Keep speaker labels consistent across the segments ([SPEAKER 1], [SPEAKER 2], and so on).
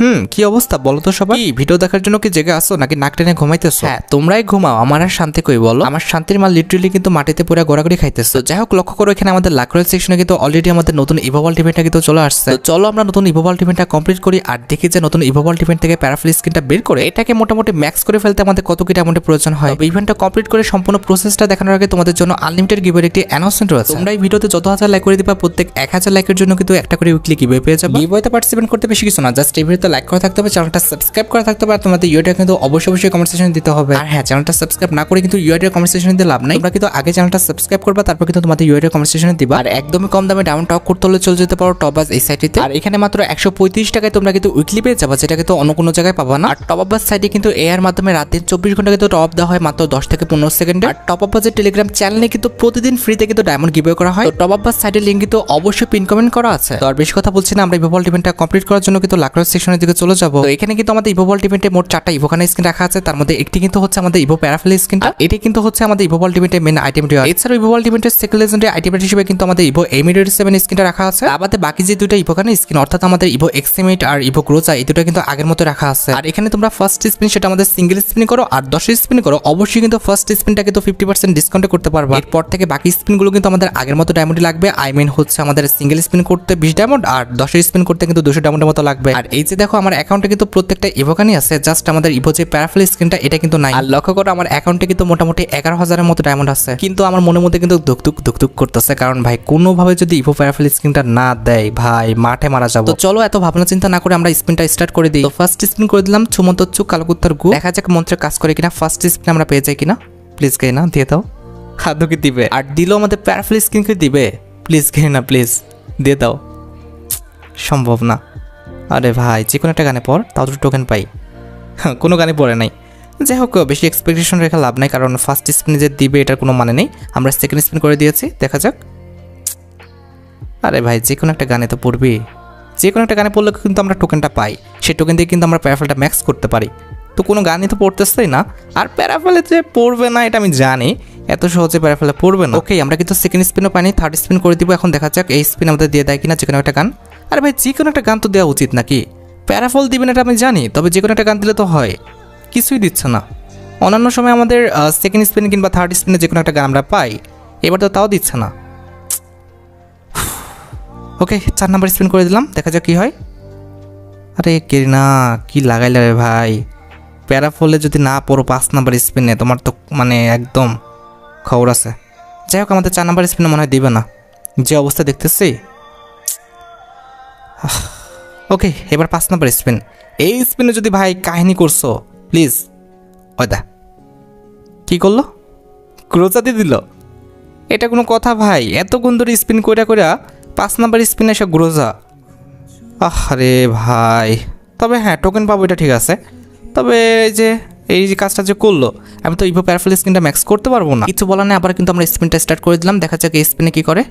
[SPEAKER 1] হুম কি অবস্থা বলো তো সবাই ভিডিও দেখার জন্য কি জেগে আসো নাকি নাক টেনে ঘুমাইতেছো? হ্যাঁ তোমরাই ঘুমাও আমার আর শান্তি কই বলো? আমার শান্তির মাল লিটারেলি কিন্তু মাটিতে পুরো গড়াগড়ি খাইতেছে। যাই হোক লক্ষ্য করো এখানে আমাদের লাকরয়েল সেকশনে কিন্তু অলরেডি আমাদের নতুন ইভোবল টিভেন্টটা কিন্তু চলে আসছে। তো চলো আমরা নতুন ইভোবল টিভেন্টটা কমপ্লিট করি আর দেখি যে নতুন ইভোবল টিভেন্ট থেকে প্যারাফিল স্কিনটা বের করে এটাকে মোটামুটি ম্যাক্স করে ফেলতে আমাদের কত কি ডায়মন্ডের প্রয়োজন হয়। ইভেন্টটা কমপ্লিট করে সম্পূর্ণ প্রসেসটা দেখানোর আগে তোমাদের জন্য আনলিমিটেড গিভের একটি অ্যানাউন্সমেন্ট রয়েছে। তোমরা এই ভিডিওতে যত হাজার লাইক করে দিবা প্রত্যেক এক হাজার লাইকের জন্য কিন্তু একটা করে উইকলি গিভে পেয়ে যাবে। গিভওয়েতে পার্টিসিপেট করতে বেশি কিছু না জাস্ট এই ভিডিওতে লাইক করা থাকতে হবে চ্যানেলটা সাবস্ক্রাইব করা থাকতে হবে, আর তোমাদের ইউটিউবে কিন্তু অবশ্যই অবশ্যই কনভারসেশন দিতে হবে। আর হ্যাঁ চ্যানেলটা সাবস্ক্রাইব না করে কিন্তু ইউটিউবে কনভারসেশন দিতে লাভ নাই। তোমরা কিন্তু আগে চ্যানেলটা সাবস্ক্রাইব করবা, তারপর কিন্তু তোমাদের ইউটিউবে কনভারসেশন দিবা। আর একদমই কম দামে ডাউন টপ করতে হলে চলে যেতে পারো টপ বাস এই সাইটটিতে আর এখানে মাত্র একশো পঁয়ত্রিশ টাকায় তোমরা কিন্তু উইকলি পেয়ে যাবা যেটা কিন্তু অন্য কোনো জায়গায় পাবা না। আর টপ আপ বাস সাইটে কিন্তু এআর মাধ্যমে রাত দিন চব্বিশ ঘণ্টা কিন্তু টপ দেওয়া হয় মাত্র দশ থেকে পনেরো সেকেন্ডে। আর টপ আপ বাসের টেলিগ্রাম চ্যানেলে কিন্তু প্রতিদিন ফ্রিতে কিন্তু ডায়মন্ড গিভওয়ে করা হয়। টপ আপ বাস সাইটের লিঙ্ক কিন্তু অবশ্যই পিন কমেন্ট করা আছে। তো আর বেশি কথা বলছি না, আমরা ইভোবল টিভেন্টটা কমপ্লিট করার জন্য কিন্তু লাকড়ার দিকে চলে যাব। এখানে কিন্তু আমাদের ইভোবল টিভেন্টে মোট চারটা ইভোখানা স্ক্রিন রাখা আছে। তার মধ্যে একটি কিন্তু হচ্ছে আমাদের ইভো প্যারাফিল স্কিনটা এটি কিন্তু হচ্ছে আমাদের ইভোবল টিভেন্টের মেন আইটেম এছাড়াও ইভোবল টিভেন্টের সেকেন্ড লেজেন্ডারি আইটেম হিসেবে কিন্তু আমাদের ইভো এমিডিয়েট সেভেন স্কিনটা রাখা আছে। আমাদের বাকি যে দুইটা ইভোখানা স্কিন অর্থাৎ আমাদের ইভো এক্সিমিট আর ইভো গ্রোজা এই দুটো কিন্তু আগের মতো রাখা আছে। আর এখানে তোমরা ফার্স্ট স্পিন সেটা আমাদের সিঙ্গেল স্পিন করো আর দশ স্পিন করো অবশ্যই কিন্তু ফার্স্ট স্পিনটা কিন্তু ফিফটি পার্সেন্ট ডিসকাউন্টে করতে পারবে। এরপর থেকে বাকি স্পিনগুলো কিন্তু আমাদের আগের মতো ডায়মন্ড লাগবে। আই মিন হচ্ছে আমাদের সিঙ্গেল স্পিন করতে বিশ ডায়মন্ড আর দশের স্পিন করতে কিন্তু দুশো ডায়মন্ডের মতো লাগবে। আর এই যে দেখো আমার অ্যাকাউন্টে কিন্তু প্রত্যেকটা ইভোকানি আছে জাস্ট আমাদের ইভো যে প্যারাফিল স্ক্রিনটা এটা কিন্তু নাই। আর লক্ষ্য করো আমার অ্যাকাউন্টে কিন্তু মোটামুটি এগারো হাজারের মতো ডায়মন্ড আছে। কিন্তু আমার মনের মধ্যে কিন্তু দুক দুক করতেছে কারণ ভাই কোনোভাবে যদি ইভো প্যারাফিল স্ক্রিনটা না দেয় ভাই মাঠে মারা যাব। তো চলো এত ভাবনা চিন্তা না করে আমরা স্পিনটা স্টার্ট করে দিই। তো ফার্স্ট স্পিন করে দিলাম চুমন্ত চুক কালকুত্তার গু। দেখা যাক মন্ত্রের কাজ করে কিনা। ফার্স্ট স্পিন আমরা পেয়ে যাই কিনা। প্লিজ গে না দিয়ে দাও। খাদ্য কি দিবে? আর দিলেও আমাদের প্যারাফিল স্ক্রিনকে দিবে? প্লিজ গে না প্লিজ দিয়ে দাও। সম্ভব না। আরে ভাই যে কোনো একটা গানে পর তাও তো টোকেন পাই। হ্যাঁ, কোনো গানে পড়ে নাই। যাই হোক বেশি এক্সপেকটেশন রেখে লাভ নাই কারণ ফার্স্ট স্পিনে যে দিবে এটার কোনো মানে নেই। আমরা সেকেন্ড স্পিন করে দিয়েছি দেখা যাক। আরে ভাই যে কোনো একটা গানে তো পড়বি। যে কোনো একটা গানে পড়লে কিন্তু আমরা টোকেনটা পাই। সেই টোকেন দিয়ে কিন্তু আমরা প্যারাফেলটা ম্যাক্স করতে পারি। তো কোনো গানই তো পড়তেছেই না। আর প্যারাফেলে যে পড়বে না এটা আমি জানি। এত সহজে প্যারাফেলে পড়বে না। ওকে আমরা কিন্তু সেকেন্ড স্পিনও পাইনি থার্ড স্পিন করে দিব এখন দেখা যাক এই স্পিন আমাদের দিয়ে দেয় কিনা যে কোনো একটা গান। আরে ভাই, যে কোনো একটা গান তো দেওয়া উচিত নাকি? প্যারাফল দিবেন এটা আমি জানি, তবে যে কোনো একটা গান দিলে তো হয়। কিছুই দিচ্ছে না। অন্যান্য সময় আমাদের সেকেন্ড স্পিন কিংবা থার্ড স্পিনে যে কোনো একটা গান আমরা পাই, এবার তো তাও দিচ্ছে না। ওকে চার নাম্বার স্পিন করে দিলাম, দেখা যাক কি হয়। আরে কে না কি লাগাইলে রে ভাই? প্যারাফলে যদি না পড়ো পাঁচ নাম্বার স্পিনে তোমার তো মানে একদম খবর আছে। যাই হোক, আমাদের চার নাম্বার স্পিনে মনে হয় দিবে না। যে অবস্থা দেখতেছি ওকে, এবার পাঁচ নাম্বার স্পিন। এই স্পিনে যদি ভাই কাহিনী করছ, প্লিজ। ওদা কি করল? দিয়ে দিল। এটা কোনো কথা ভাই, এত ধরে স্পিন কইরা কইরা পাঁচ নাম্বার স্পিনে এসে গ্রোজা আরে ভাই। তবে হ্যাঁ টোকেন পাবো, এটা ঠিক আছে। তবে যে, এই যে কাজটা যে করল, আমি তো ইভো প্যারাফেল স্পিনটা ম্যাক্স করতে পারব না। কিছু বলার নেই, আবার কিন্তু আমরা স্পিনটা স্টার্ট করে দিলাম। দেখা যাক এই স্পিনে কী করে।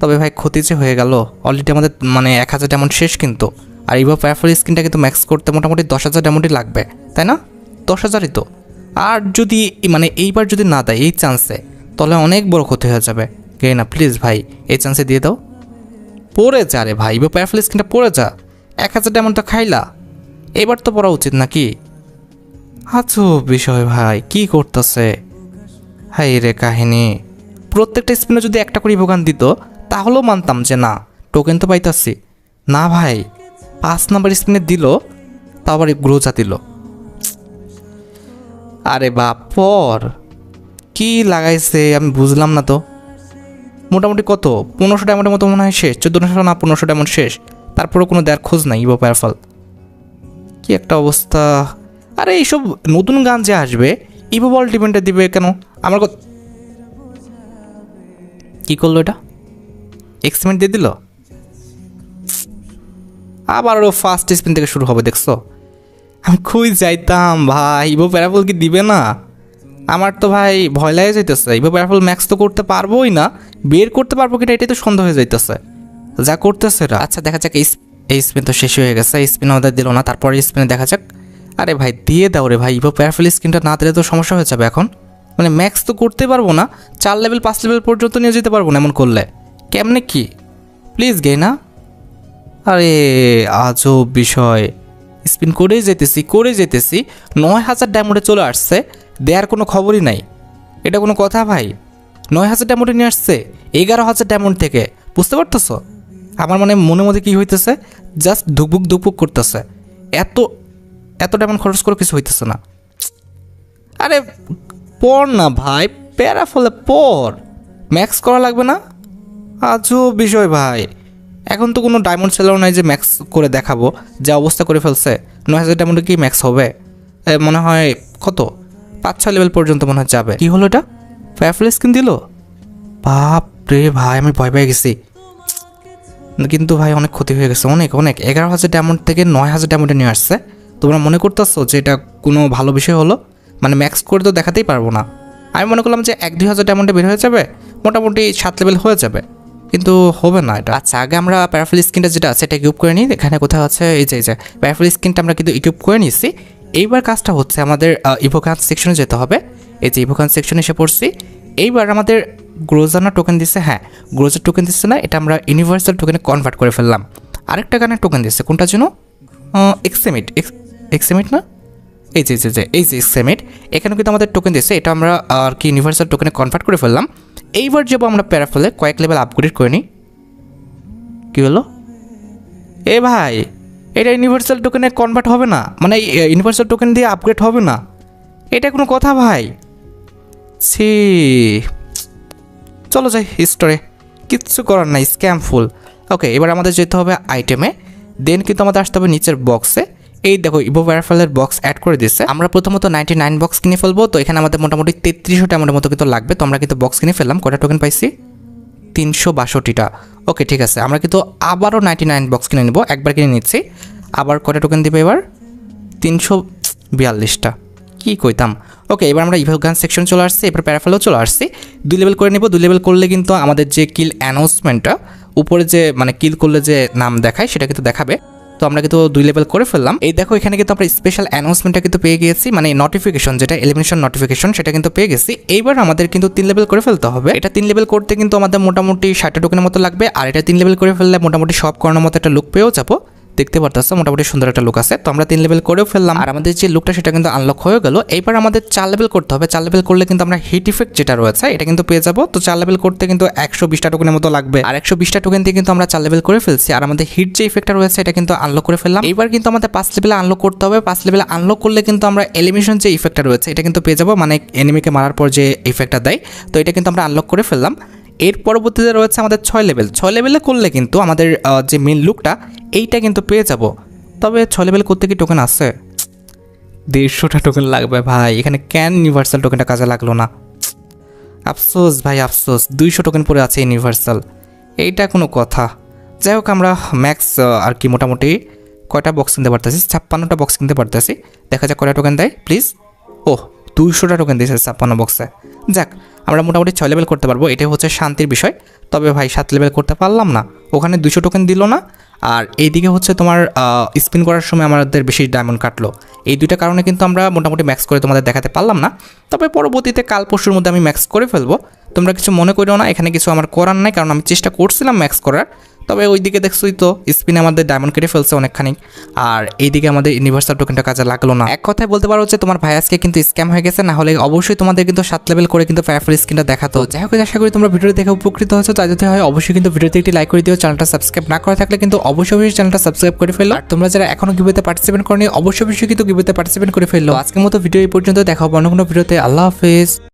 [SPEAKER 1] তবে ভাই ক্ষতি যে হয়ে গেল অলরেডি আমাদের মানে এক হাজার ডায়মন্ড শেষ কিন্তু। আর ইভো প্যারাফেল স্কিনটা কিন্তু ম্যাক্স করতে মোটামুটি দশ হাজার ডায়মন্ডই লাগবে, তাই না? দশ হাজারই তো। আর যদি মানে এইবার যদি না দেয় এই চান্সে তাহলে অনেক বড় ক্ষতি হয়ে যাবে। কে না প্লিজ ভাই, এই চান্সে দিয়ে দাও। পড়ে যা রে ভাই ইভো প্যারাফেল স্কিনটা পড়ে যা। এক হাজার ডায়মন্ড তো খাইলা। এবার তো পড়া উচিত নাকি? আছো বিষয় ভাই, কি করতেছে? হাই রে কাহিনী। প্রত্যেকটা স্পিনে যদি একটা করে ইভোগান দিত তাহলেও মানতাম যে না, টোকেন তো পাইতাছি। না ভাই, পাঁচ নাম্বার স্পিনে দিল তা আবার গ্রোজা দিল। আরে বাপ পর কি লাগাইছে আমি বুঝলাম না তো। মোটামুটি কত? পনেরোশো ডায়মন্ডের মতো মনে হয় শেষ, চোদ্দোশো না পনেরোশো ডায়মন্ড শেষ। তারপরেও কোনো দেওয়ার খোঁজ নাই ইভো প্যারাফল কি একটা অবস্থা। আরে এইসব নতুন গান যে আসবে ইভো বল টিভেন্টে দিবে কেন? আমার কি করল এটা? এক্সপেরিমেন্ট দিয়ে দিল? আবার ওর ফার্স্ট স্পিন থেকে শুরু হবে, দেখছ? আমি খুবই যাইতাম ভাই ইভো প্যারাফল কি দিবে না? আমার তো ভাই ভয় লাগে যাইতেছে ইভো প্যারাফল ম্যাক্স তো করতে পারবোই না, বের করতে পারব কিনা এটাই তো সন্দেহ হয়ে যাইতেছে। যা করতেছে এরা। আচ্ছা দেখা যাক, এই স্পিন তো শেষ হয়ে গেছে, এই স্পিন আমাদের দিল না, তারপরে স্পিনে দেখা যাক। আরে ভাই, দিয়ে দাও রে ভাই ইভো প্যারাফল স্ক্রিনটা না দিলে তো সমস্যা হয়ে যাবে এখন। মানে ম্যাক্স তো করতে পারব না, চার লেভেল পাঁচ লেভেল পর্যন্ত নিয়ে যেতে পারব না এমন করলে। কেমনে কি? প্লিজ গে না আরে আজব বিষয়। স্পিন করেই যেতেছি করে যেতেছি। নয় হাজার ডায়মন্ডে চলে আসছে, দেয়ার কোনো খবরই নাই। এটা কোনো কথা ভাই? নয় হাজার ডায়মন্ডে নিয়ে আসছে, এগারো হাজার ডায়মন্ড থেকে। বুঝতে পারতেছ? আমার মানে মনে মধ্যে কি হইতেছে? জাস্ট ধুকবুক ধুকবুক করতেছে। এত এত ডায়মন্ড খরচ করে কিছু হইতেছে না। আরে পড় না ভাই, প্যারা ফলে পড় ম্যাক্স করা লাগবে না? আজও বিষয় ভাই। এখন তো কোনো ডায়মন্ড সেলার নাই যে ম্যাক্স করে দেখাবো। যা অবস্থা করে ফেলছে। নয় হাজার ডায়মন্ডে কি ম্যাক্স হবে? মনে হয় কত? পাঁচ, ছয় লেভেল পর্যন্ত মনে হয় যাবে। কি হলো এটা? ফায়ারফ্লাই স্কিন দিল? বাপ রে ভাই, আমি ভয় পেয়ে গেছি। কিন্তু ভাই, অনেক ক্ষতি হয়ে গেছে। অনেক অনেক। এগারো হাজার ডায়মন্ড থেকে নয় হাজার ডায়মন্ডে নিয়ে আসছে। তোমরা মনে করতেছো যে এটা কোনো ভালো বিষয় হলো? মানে ম্যাক্স করে তো দেখাতেই পারব না। আমি মনে করলাম যে এক, দুই হাজার ডায়মন্ডে বের হয়ে যাবে। মোটামুটি সাত লেভেল হয়ে যাবে। কিন্তু হবে না এটা। আচ্ছা আগে আমরা প্যারাফিল স্কিনটা যেটা আছে এটা ইকুইপ করে নিই। এখানে কোথাও আছে, এই যে প্যারাফিল স্কিনটা আমরা কিন্তু ইকুইপ করে নিয়েছি। এইবার কাজটা হচ্ছে আমাদের ইভোকান সেকশনে যেতে হবে। এই যে ইভোকান সেকশনে এসে পড়ছি। এইবার আমাদের গ্রোজানা টোকেন দিচ্ছে হ্যাঁ গ্রোজার টোকেন দিচ্ছে না, এটা আমরা ইউনিভার্সাল টোকেনে কনভার্ট করে ফেললাম। আরেকটা গানের টোকেন দিচ্ছে কোনটা যেন? এক্সেমিট এক্সেমিট না? এই যে যে, এই যে এক্সেমিট এখানে কিন্তু আমাদের টোকেন দিচ্ছে এটা আমরা আর কি ইউনিভার্সাল টোকেনে কনভার্ট করে ফেললাম। এইবার যাব আমরা প্যারাফেলে কয়েক লেভেল আপগ্রেড করে নিই, কী হলো? এ ভাই, এটা ইউনিভার্সাল টোকেনে কনভার্ট হবে না মানে ইউনিভার্সাল টোকেন দিয়ে আপগ্রেড হবে না। এটা কোনো কথা ভাই? ছি, চলো যাই স্টোরে কিচ্ছু করার নাই স্ক্যাম ফুল ওকে এবার আমাদের যেতে হবে আইটেমে দেন কিন্তু আমাদের আসতে হবে নিচের বক্সে এই দেখো ইভো প্যারাফেলের বক্স অ্যাড করে দিচ্ছে আমরা প্রথমত নাইনটি নাইন বক্স কিনে ফেলব। তো এখানে আমাদের মোটামুটি তেত্রিশশো টাকার মতো কিন্তু লাগবে। তো আমরা কিন্তু বক্স কিনে ফেললাম। কটা টোকেন পাইছি? তিনশো বাষট্টিটা। ওকে ঠিক আছে। আমরা কিন্তু আবারও নাইনটি নাইন বক্স কিনে নিব। একবার কিনে নিচ্ছি। আবার কটা টোকেন দিবে এবার? তিনশো বিয়াল্লিশটা। কি কইতাম? ওকে এবার আমরা ইভেল গান সেকশন চলে আসছি। এবার প্যারাফেলও চলে আসছি। দুই লেভেল করে নেব। দুই লেভেল করলে কিন্তু আমাদের যে কিল অ্যানাউন্সমেন্টটা উপরে যে মানে কিল করলে যে নাম দেখায়, সেটা কিন্তু দেখাবে। তো আমরা কিন্তু দুই লেভেল করে ফেললাম। এই দেখো, এখানে কিন্তু আমরা স্পেশাল অ্যানাউন্সমেন্টটা কিন্তু পেয়ে গেছি মানে নোটিফিকেশন যেটা এলিমিনেশন নোটিফিকেশন সেটা কিন্তু পেয়ে গেছি। এইবার আমাদের কিন্তু তিন লেভেল করে ফেলতে হবে। এটা তিন লেভেল করতে কিন্তু আমাদের মোটামুটি ষাটটা টোকেনের মতো লাগবে, আর এটা তিন লেভেল করে ফেললে মোটামুটি সব করানোর মতো একটা লুক পেয়েও যাব। দেখতে পারতেছো, মোটামুটি সুন্দর একটা লুক আছে। তো আমরা তিন লেভেল করেও ফেললাম। আর আমাদের যে লুকটা সেটা কিন্তু আনলক হয়ে গেল। এইবার আমাদের চার লেভেল করতে হবে। চার লেভেল করলে কিন্তু আমরা হিট ইফেক্ট যেটা রয়েছে, এটা কিন্তু পেয়ে যাব। তো চার লেভেল করতে কিন্তু একশো বিশটা টোকেনের মতো লাগবে। আর একশো বিশটা টোকেন দিয়ে কিন্তু আমরা চার লেভেল করে ফেলছি। আর আমাদের হিট যে ইফেক্টটা রয়েছে, এটা কিন্তু আনলক করে ফেললাম। এইবার কিন্তু আমাদের পাঁচ লেভেলে আনলক করতে হবে। পাঁচ লেভেলে আনলক করলে কিন্তু আমরা এলিমিনেশন যে ইফেক্টটা রয়েছে, এটা কিন্তু পেয়ে যাব। মানে এনিমিকে মারার পর যে ইফেক্টটা দেয়। তো এটা কিন্তু আমরা আনলক করে ফেললাম। এর পরবর্তীতে রয়েছে আমাদের ছয় লেভেল ছয় লেভেলে করলে কিন্তু আমাদের যে মেন লুকটা এইটা কিন্তু পেয়ে যাব। তবে ছয় লেভেল করতে কি টোকেন আছে? দেড়শোটা টোকেন লাগবে ভাই। এখানে ক্যান ইউনিভার্সাল টোকেনটা কাজে লাগল না। আফসোস ভাই, আফসোস। দুইশো টোকেন পরে আছে ইউনিভার্সাল এইটা কোনো কথা। যাই হোক, আমরা ম্যাক্স আর কি মোটামুটি কয়টা বক্স কিনতে পারতেছি? ছাপ্পান্নটা বক্স কিনতে পারতেছি। দেখা যাক কয়টা টোকেন দেয় প্লিজ ও দুইশোটা টোকেন দিয়েছে ছাপ্পান্ন বক্সে যাক আমরা মোটামুটি ছয় লেভেল করতে পারব, এটাই হচ্ছে শান্তির বিষয়। তবে ভাই, সাত লেভেল করতে পারলাম না। ওখানে দুশো টোকেন দিল না। আর এইদিকে হচ্ছে তোমার স্পিন করার সময় আমাদের বেশি ডায়মন্ড কাটলো। এই দুইটা কারণে কিন্তু আমরা মোটামুটি ম্যাক্স করে তোমাদের দেখাতে পারলাম না। তবে পরবর্তীতে কাল পরশুর মধ্যে আমি ম্যাক্স করে ফেলব। তোমরা কিছু মনে করিও না, এখানে কিছু আমার করার নাই, কারণ আমি চেষ্টা করছিলাম ম্যাক্স করার। তবে ওইদিকে দেখছোই তো, স্পিনে আমাদের ডায়মন্ড কেটে ফেলছে অনেকখানি। আর এইদিকে আমাদের ইউনিভার্সাল টোকেনটা কাজে লাগল না। এক কথায় বলতে পারো যে তোমার ভাই আজকে কিন্তু স্ক্যাম হয়ে গেছে, না হলে অবশ্যই তোমাদের কিন্তু সাত লেভেল করে কিন্তু ফায়ারফুল স্ক্রিনটা দেখাতো। যাই হোক, আশা করি তোমরা ভিডিও দেখে উপকৃত হয়েছো। তাই যদি হয়, অবশ্যই কিন্তু ভিডিওতে একটি লাইক করে দিও। চ্যানেলটা সাবস্ক্রাইব না করা থাকলে কিন্তু অবশ্যই অবশ্যই চ্যানেলটা সাবস্ক্রাইব করে ফেলো। আর তোমরা যারা এখনও গিভেতে পার্টিসিপেট করনি, অবশ্যই অবশ্যই কিন্তু গিভেতে পার্টিসিপেট করে ফেলল আজকের মতো ভিডিও এই পর্যন্ত। দেখা অন্য কোনো ভিডিওতে আল্লাহ হাফেজ।